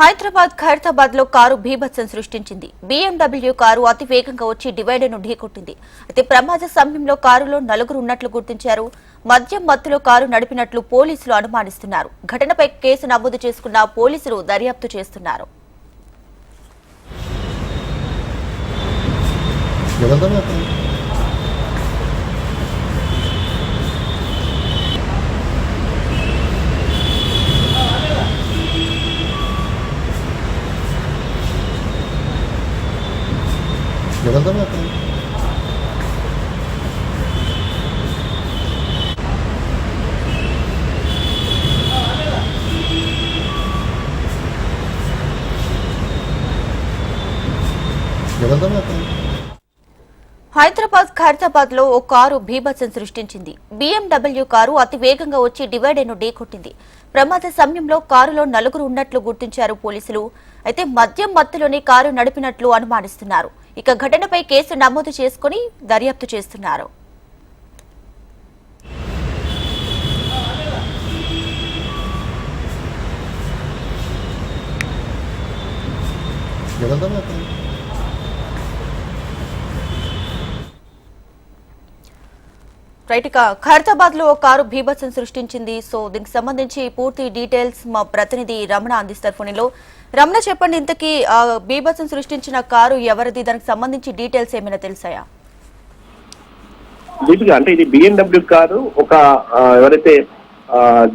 Hyderabad ఖైరతాబాద్లో car భీభత్సం సృష్టించింది. BMW car అతి వేగంగా వచ్చి డివైడర్ను ఢీకొట్టింది. అయితే ప్రమాద సమయంలో కారులో నలుగురు ఉన్నట్లు గుర్తించారు. మద్యం మత్తులో కారు నడిపినట్లు పోలీసులు అనుమానిస్తున్నారు. ఘటనపై కేసు నమోదు చేసుకున్న పోలీసులు దర్యాప్తు చేస్తున్నారు. ఎవరిదన్నా అతను? హైదరాబాద్ ఖైరతాబాద్లో ఓ కారు భీభత్సం సృష్టించింది. బీఎండబ్ల్యూ కారు అతి వేగంగా వచ్చి డివైడర్ను ఢీకొట్టింది. ప్రమాద సమయంలో కారులో నలుగురు ఉన్నట్లు గుర్తించారు పోలీసులు. అయితే మద్యం మత్తులోని కారు నడిపినట్లు అనుమానిస్తున్నారు. ఇక ఘటనపై కేసు నమోదు చేసుకుని దర్యాప్తు చేస్తున్నారు. ఎవరిదన్నా రైట్ ఇక ఖైరతాబాద్లో కారు భీభత్సం సృష్టించింది. సో దీనికి సంబంధించి పూర్తి డీటెయిల్స్ మా ప్రతినిధి రమణ అందిస్తారు ఫోన్లో. రమణ చెప్పండి ఇంతకీ ఆ, బీభత్సం సృష్టించిన కారు ఎవరిది? దానికి సంబంధించి డీటెయిల్స్ ఏమైనా తెలిసాయా? దీపిక అంటే ఇది బిఎండబ్ల్యూ కారు. ఒక ఎవరైతే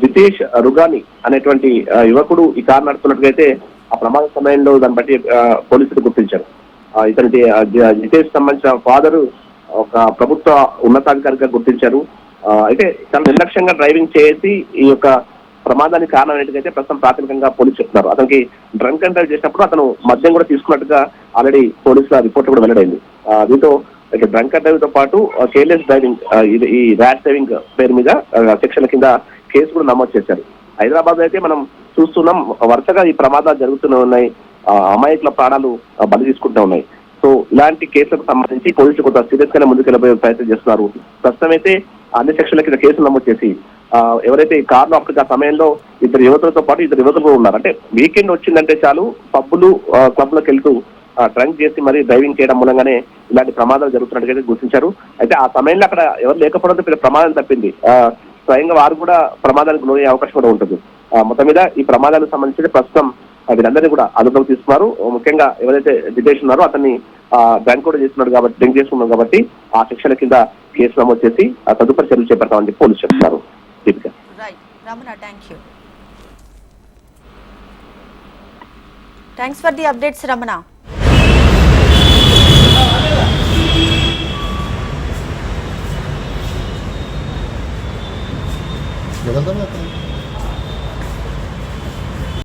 జితేష్ రుగాని అనేటువంటి యువకుడు ఈ కారు నడుపుతున్నట్టుగైతే ఆ ప్రమాద సమయంలో దాన్ని బట్టి పోలీసులు గుర్తించారు. ఇతనికి జితేష్ సంబంధించిన ఫాదరు ఒక ప్రభుత్వ ఉన్నతాధికారిగా గుర్తించారు. అయితే చాలా నిర్లక్ష్యంగా డ్రైవింగ్ చేసి ఈ యొక్క ప్రమాదానికి కారణం ఏంటంటే ప్రస్తుతం ప్రాథమికంగా పోలీసు చెప్తున్నారు. అతనికి డ్రంక్ అండ్ డ్రైవ్ చేసినప్పుడు అతను మద్యం కూడా తీసుకున్నట్టుగా ఆల్రెడీ పోలీసుల రిపోర్ట్ కూడా వెల్లడైంది. దీంతో ఇక డ్రంక్ అండ్ డ్రైవ్తో పాటు కేర్లెస్ డ్రైవింగ్ ఇది ఈ ర్యాష్ డ్రైవింగ్ పేరు మీద సెక్షన్ల కింద కేసు కూడా నమోదు చేశారు. హైదరాబాద్ అయితే మనం చూస్తున్నాం వరుసగా ఈ ప్రమాదాలు జరుగుతూనే ఉన్నాయి. అమాయకుల ప్రాణాలు బలి తీసుకుంటూ ఉన్నాయి. సో ఇలాంటి కేసులకు సంబంధించి పోలీసులు కొంత సీరియస్ గానే ముందుకెళ్ళబోయే ప్రయత్నం చేస్తున్నారు. ప్రస్తుతమైతే అన్ని సెక్షన్ల కింద కేసులు నమోదు చేసి ఆ, ఎవరైతే ఈ కార్లో అప్పటికి ఆ సమయంలో ఇద్దరు యువతులతో పాటు ఇద్దరు యువతులు కూడా ఉన్నారు. అంటే వీకెండ్ వచ్చిందంటే చాలు పబ్బులు క్లబ్లకు వెళ్తూ డ్రంక్ చేసి మరి డ్రైవింగ్ చేయడం మూలంగానే ఇలాంటి ప్రమాదాలు జరుగుతున్నట్టుగా గుర్తించారు. అయితే ఆ సమయంలో అక్కడ ఎవరు లేకపోవడంతో పెద్ద ప్రమాదం తప్పింది. స్వయంగా వారు కూడా ప్రమాదానికి గురయ్యే అవకాశం కూడా ఉంటుంది. మొత్తం మీద ఈ ప్రమాదాలకు సంబంధించి ప్రస్తుతం వీరందరినీ కూడా అదుపులోకి తీసుకున్నారు. ముఖ్యంగా ఎవరైతే జితేష్ ఉన్నారో అతన్ని బ్యాంక్ కూడా చేస్తున్నాడు కాబట్టి డ్రింక్ చేసుకున్నాడు కాబట్టి ఆ శిక్షణ కింద కేసు నమోదు చేసి ఆ తదుపరి చర్యలు చేపడతామని చెప్పి పోలీసు చెప్తున్నారు. Deepika. Thanks for the updates Ramana?